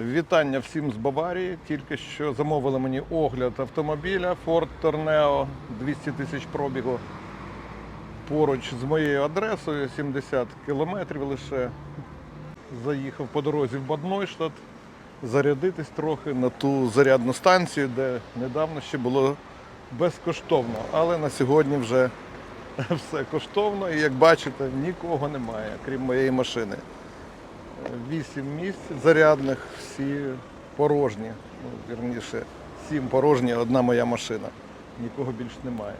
Вітання всім з Баварії. Тільки що замовили мені огляд автомобіля Ford Tourneo 200 тисяч пробігу. Поруч з моєю адресою 70 кілометрів лише. Заїхав по дорозі в Баднойштадт зарядитись трохи на ту зарядну станцію, де недавно ще було безкоштовно. Але на сьогодні вже все коштовно і як бачите, нікого немає, крім моєї машини. Вісім місць зарядних, всі порожні. Ну, вірніше, сім порожні, одна моя машина. Нікого більш немає.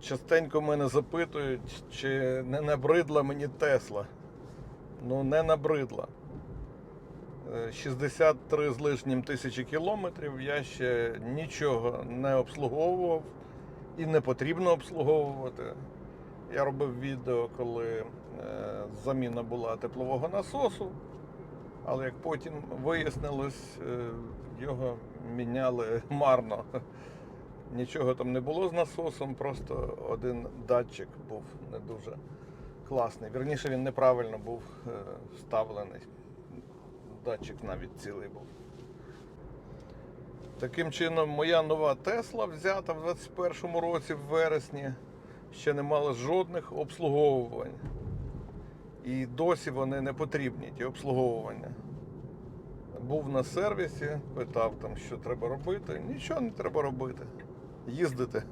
Частенько мене запитують, чи не набридла мені Тесла. Ну, не набридла. Е, 63 з лишнім тисячі кілометрів я ще нічого не обслуговував і не потрібно обслуговувати. Я робив відео, коли е, заміна була теплового насосу, але як потім вияснилось, е, його міняли марно. Нічого там не було з насосом, просто один датчик був не дуже класний. Вірніше він неправильно був е, вставлений. Датчик навіть цілий був. Таким чином, моя нова Тесла, взята в 21-му році в вересні, ще не мала жодних обслуговувань. І досі вони не потрібні, ті обслуговування. Був на сервісі, питав там, що треба робити. Нічого не треба робити. Їздити.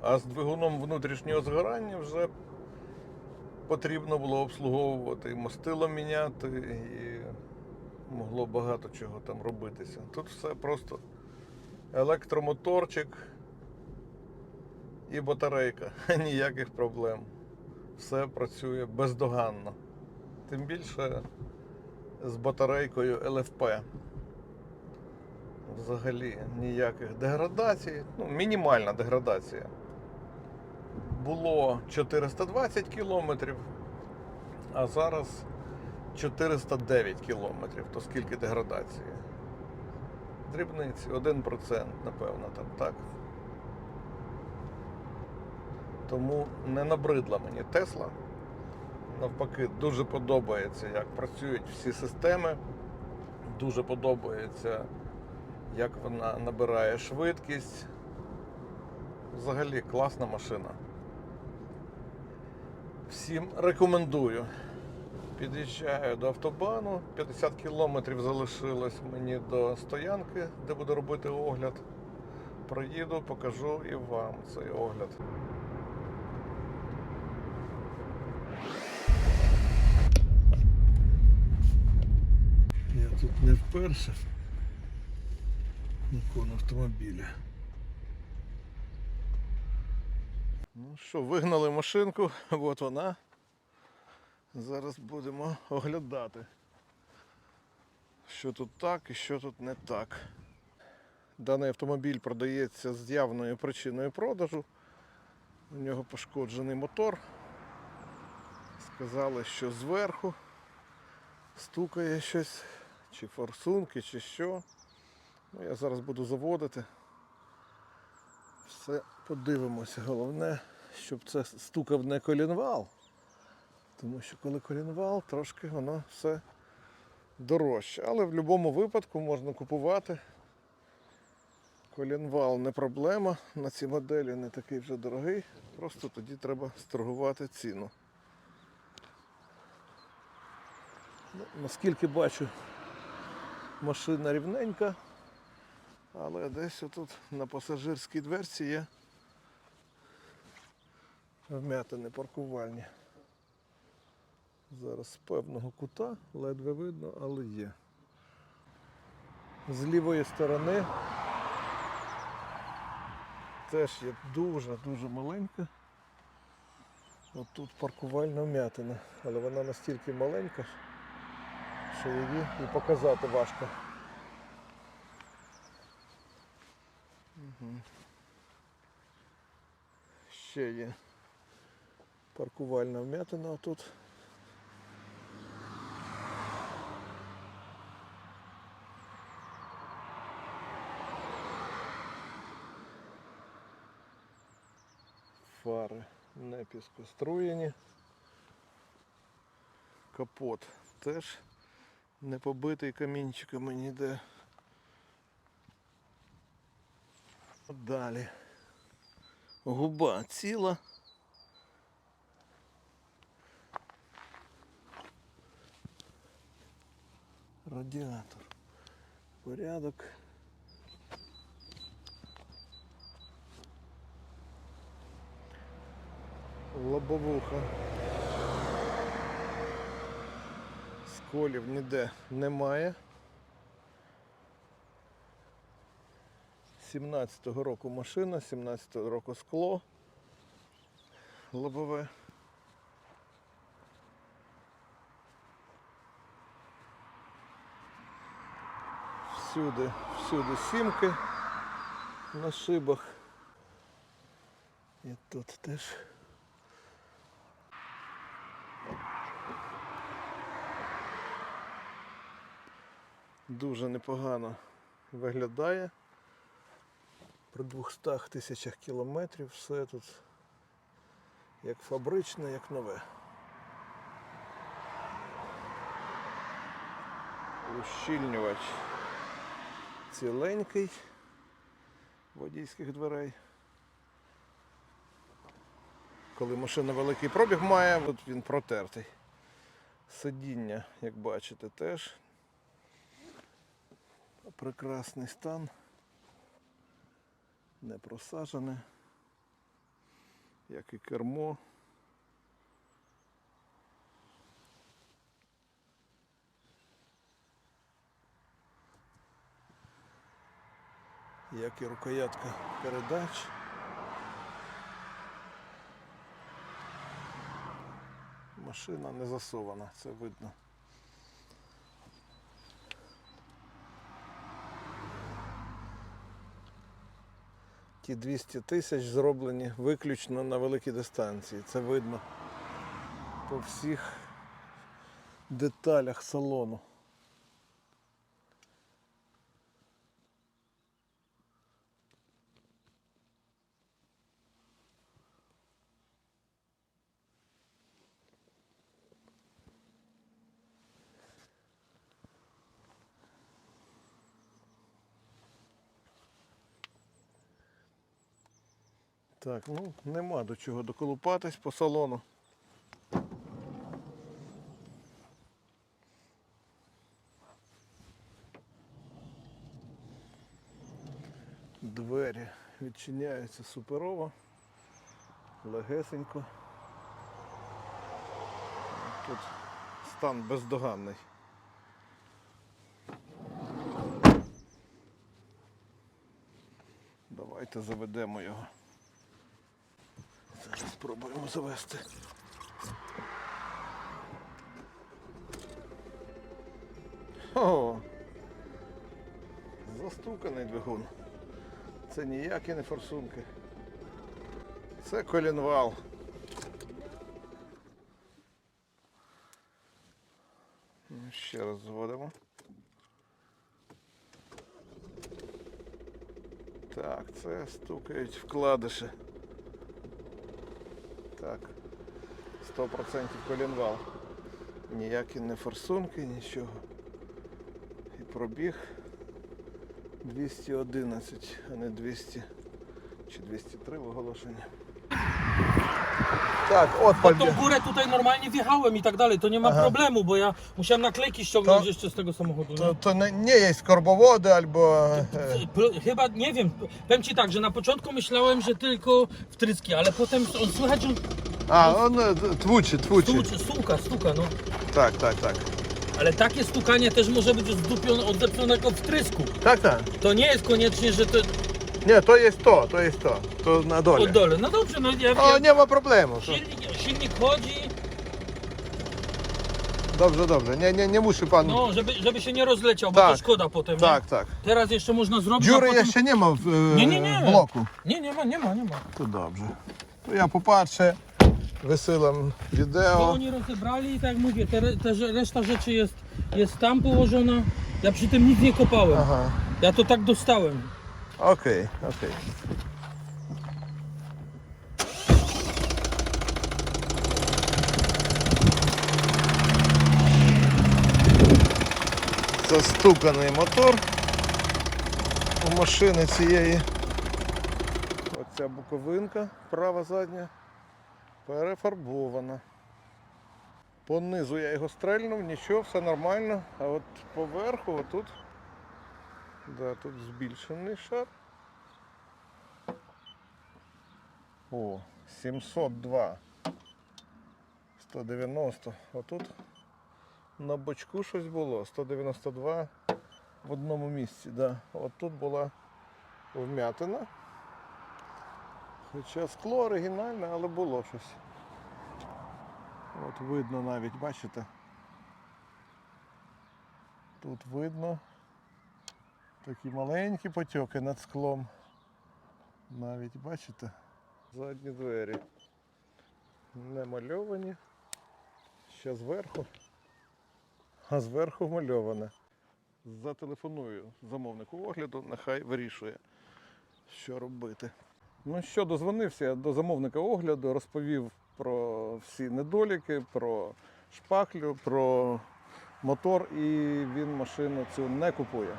А з двигуном внутрішнього згорання вже потрібно було обслуговувати і мастило міняти, і могло багато чого там робитися. Тут все просто електромоторчик і батарейка. Ніяких проблем. Все працює бездоганно. Тим більше з батарейкою ЛФП. Взагалі ніяких деградацій, ну, мінімальна деградація. Було 420 кілометрів, а зараз 409 кілометрів. То скільки деградації? Дрібниці, 1%, напевно, там так. Тому не набридла мені Тесла. Навпаки, дуже подобається, як працюють всі системи. Дуже подобається, як вона набирає швидкість. Взагалі класна машина. Всім рекомендую. Під'їжджаю до автобану, 50 кілометрів залишилось мені до стоянки, де буду робити огляд. Проїду, покажу і вам цей огляд. Я тут не вперше нікого автомобіля. Ну що, вигнали машинку, от вона. Зараз будемо оглядати, що тут так і що тут не так. Даний автомобіль продається з явною причиною продажу. У нього пошкоджений мотор. Сказали, що зверху стукає щось, чи форсунки, чи що. Ну, я зараз буду заводити. Все подивимося. Головне, щоб це стукав не колінвал. Тому що коли колінвал, трошки воно все дорожче. Але в будь-якому випадку можна купувати. Колінвал не проблема. На цій моделі не такий вже дорогий. Просто тоді треба сторгувати ціну. Ну, наскільки бачу, машина рівненька, але десь отут на пасажирській дверці є вмятини паркувальні. Зараз з певного кута ледве видно, але є. З лівої сторони теж є дуже-дуже маленька. От тут паркувальна вмятина, але вона настільки маленька, що її і показати важко. Ще є паркувальна вмятина тут. Фари не піскоструєні. Капот теж Не побитий камінчиками ніде. Далі. Губа ціла. Радіатор. Порядок. Лобовуха. Сколів ніде немає. 17-го року машина, 17-го року скло лобове. Всюди, всюди сімки на шибах. І тут теж. Дуже непогано виглядає. При 200 тисячах кілометрів все тут як фабричне, як нове. Ущільнювач ціленький водійських дверей. Коли машина великий пробіг має, от він протертий. Сидіння, як бачите, теж прекрасний стан. Не просажене, як і кермо. Як і рукоятка передач. Машина не засована, це видно. Ті 200 тисяч зроблені виключно на великій дистанції. Це видно по всіх деталях салону. Так, ну нема до чого доколупатись по салону. Двері відчиняються суперово, легесенько. Тут стан бездоганний. Давайте заведемо його. Зараз спробуємо завести. О! Застуканий двигун. Це ніякі не форсунки. Це колінвал. Ну, Ще раз зводимо. Так, це стукають вкладиші. Так. 100% колінвал. Ніякі не форсунки, нічого. І пробіг 211, а не 200 чи 203 в оголошенні. Tak, Pod odpal tą górę tutaj normalnie wjechałem i tak dalej, to nie ma problemu, bo ja musiałem naklejki ściągnąć To- jeszcze z tego samochodu. To, nie? to nie, nie jest korbowody albo... e, Pro- Chyba, nie wiem, powiem Ci tak, że na początku myślałem, że tylko wtryski, ale potem on słychać, że on A, on e, tłuczy, tłuczy. stuka, stuka, stuka, no. Tak, tak, tak. Ale takie stukanie też może być zdupion- od wtrysku. Tak, tak. To nie jest koniecznie, że to Nie, to jest to, to jest to. To na dole. od dole. No dobrze, no ja O, nie ma problemu. To... Silnik, silnik chodzi, Dobrze, dobrze. Nie, nie, nie musi pan... no, żeby, żeby się nie rozleciał, bo Tak. to szkoda potem. Tak, tak. Teraz jeszcze można zrobić, a Dziury potem... jeszcze nie ma w, e, Nie, nie, nie. bloku. Nie, nie ma, nie ma, nie ma. To dobrze. To ja popatrzę, wysyłam To wideo. oni rozebrali i tak jak mówię, te, re- te, reszta rzeczy jest, jest tam położona. Ja przy tym nic nie kopałem. Aha, Ja to tak dostałem. Okej, okej. Застуканий мотор у машини цієї. Оця буковинка, права задня, перефарбована. По низу я його стрельнув, нічого, все нормально. А от поверху, отут, да, тут збільшений шар. О, 702. 190. Отут на бочку щось було. 192 в одному місці. Да. От тут була вмятина. Хоча скло оригінальне, але було щось. От видно навіть, бачите? Тут видно такі маленькі потьоки над склом. Навіть бачите? Задні двері. Не мальовані. Ще зверху. А зверху мальоване. Зателефоную замовнику огляду, нехай вирішує, що робити. Ну що, дозвонився я до замовника огляду, розповів про всі недоліки, про шпаклю, про мотор і він машину цю не купує.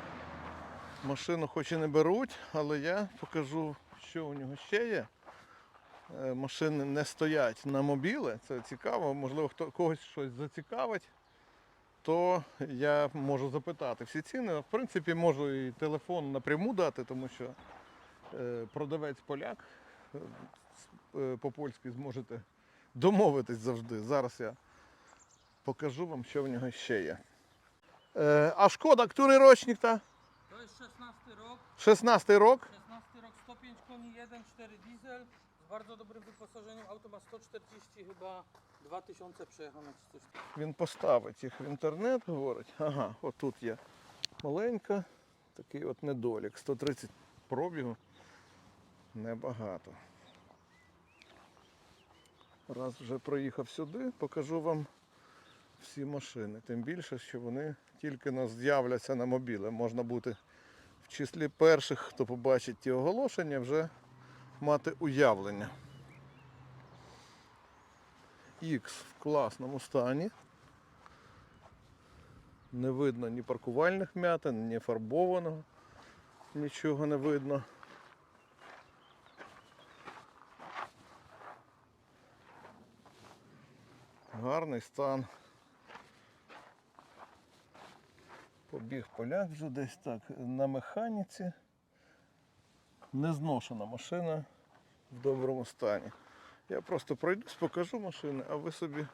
Машину хоч і не беруть, але я покажу, що у нього ще є. Е, Машини не стоять на мобіле, це цікаво, можливо, хто когось щось зацікавить, то я можу запитати всі ціни. В принципі, можу і телефон напряму дати, тому що е, продавець поляк е, по-польськи зможете домовитись завжди. Зараз я покажу вам, що в нього ще є. А шкода, який рочник та? To jest 16 rok. 16 рок. 16 rok, 105 koni, 1.4 diesel z bardzo dobrym wyposażeniem. Auto ma 140 chyba 2000 przejechane czy coś. Він поставить їх в інтернет, говорить. Ага, отут є маленька, такий от недолік. 130 пробігу. Небагато. Раз вже проїхав сюди, покажу вам всі машини. Тим більше, що вони тільки нас з'являться на мобіле. Можна бути в числі перших, хто побачить ті оголошення, вже мати уявлення. X в класному стані. Не видно ні паркувальних м'ятин, ні фарбованого. Нічого не видно. Гарний стан. Побіг поляк вже десь так на механіці. Незношена машина в доброму стані. Я просто пройдусь, покажу машини, а ви собі,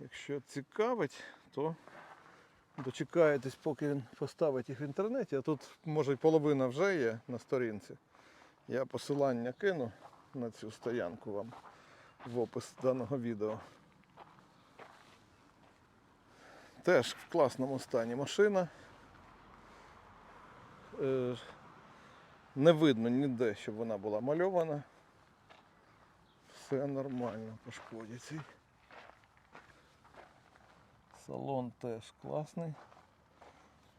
якщо цікавить, то дочекаєтесь, поки він поставить їх в інтернеті. А тут, може, половина вже є на сторінці. Я посилання кину на цю стоянку вам в опис даного відео. Теж в класному стані машина. Е, Не видно ніде, щоб вона була мальована. Все нормально по шкоді цій. Салон теж класний.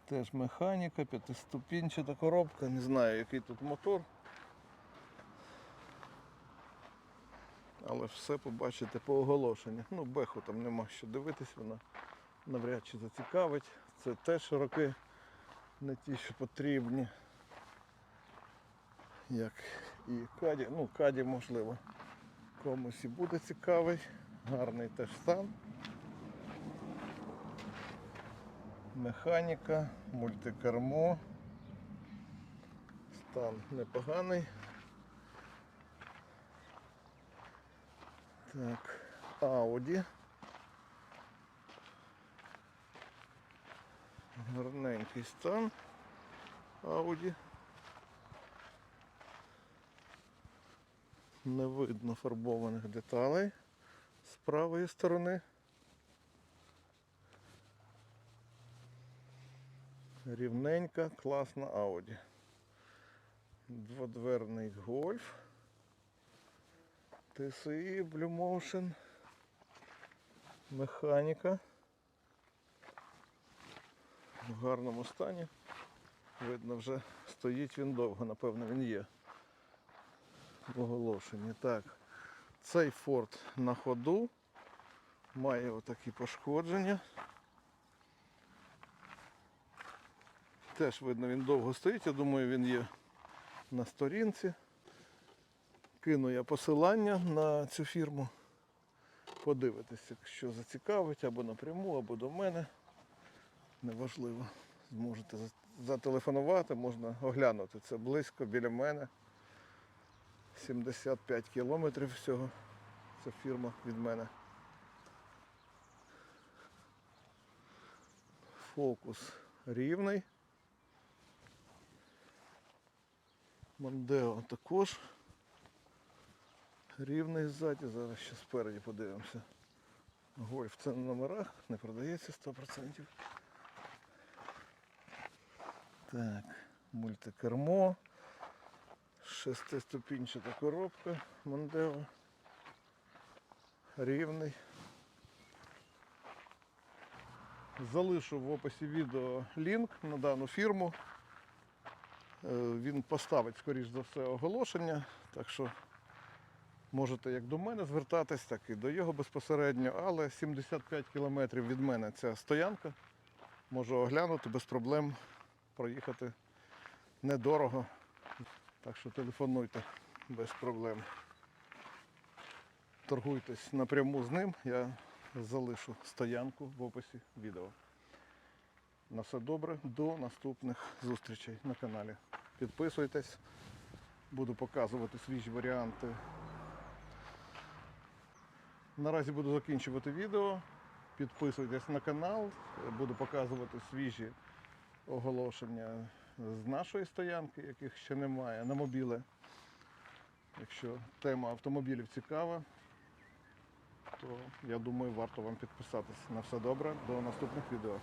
Теж механіка, п'ятиступінчата коробка, не знаю який тут мотор. Але все побачите по оголошеннях. Ну, беху там нема що дивитись, вона навряд чи зацікавить. Це теж роки не ті, що потрібні. Як і каді, ну каді можливо комусь і буде цікавий. Гарний теж стан. Механіка, мультикермо. Стан непоганий. Так, Audi. Гарненький стан. Audi. Не видно фарбованих деталей з правої сторони. Рівненька, класна Audi. Дводверний гольф. TSI Blue Motion. Механіка. В гарному стані. Видно, вже стоїть він довго, напевно, він є в оголошенні. Так, цей форт на ходу має отакі пошкодження. Теж видно, він довго стоїть. Я думаю, він є на сторінці. Кину я посилання на цю фірму. Подивитись, якщо зацікавить, або напряму, або до мене. Неважливо. Зможете зателефонувати, можна оглянути. Це близько біля мене. 75 кілометрів всього. Це фірма від мене. Фокус рівний. Мондео також. Рівний ззаді. Зараз ще спереді подивимося. Гольф це на номерах, не продається 100%. Так, мультикермо. Шестиступінчата коробка Мондео. Рівний. Залишу в описі відео лінк на дану фірму. Е, Він поставить, скоріш за все, оголошення, так що можете як до мене звертатись, так і до його безпосередньо, але 75 кілометрів від мене ця стоянка. Можу оглянути без проблем, проїхати недорого. Так що телефонуйте без проблем. Торгуйтесь напряму з ним, я залишу стоянку в описі відео. На все добре, до наступних зустрічей на каналі. Підписуйтесь, буду показувати свіжі варіанти. Наразі буду закінчувати відео. Підписуйтесь на канал, буду показувати свіжі оголошення з нашої стоянки, яких ще немає, на мобіли. Якщо тема автомобілів цікава, то я думаю, варто вам підписатися. На все добре, до наступних відео.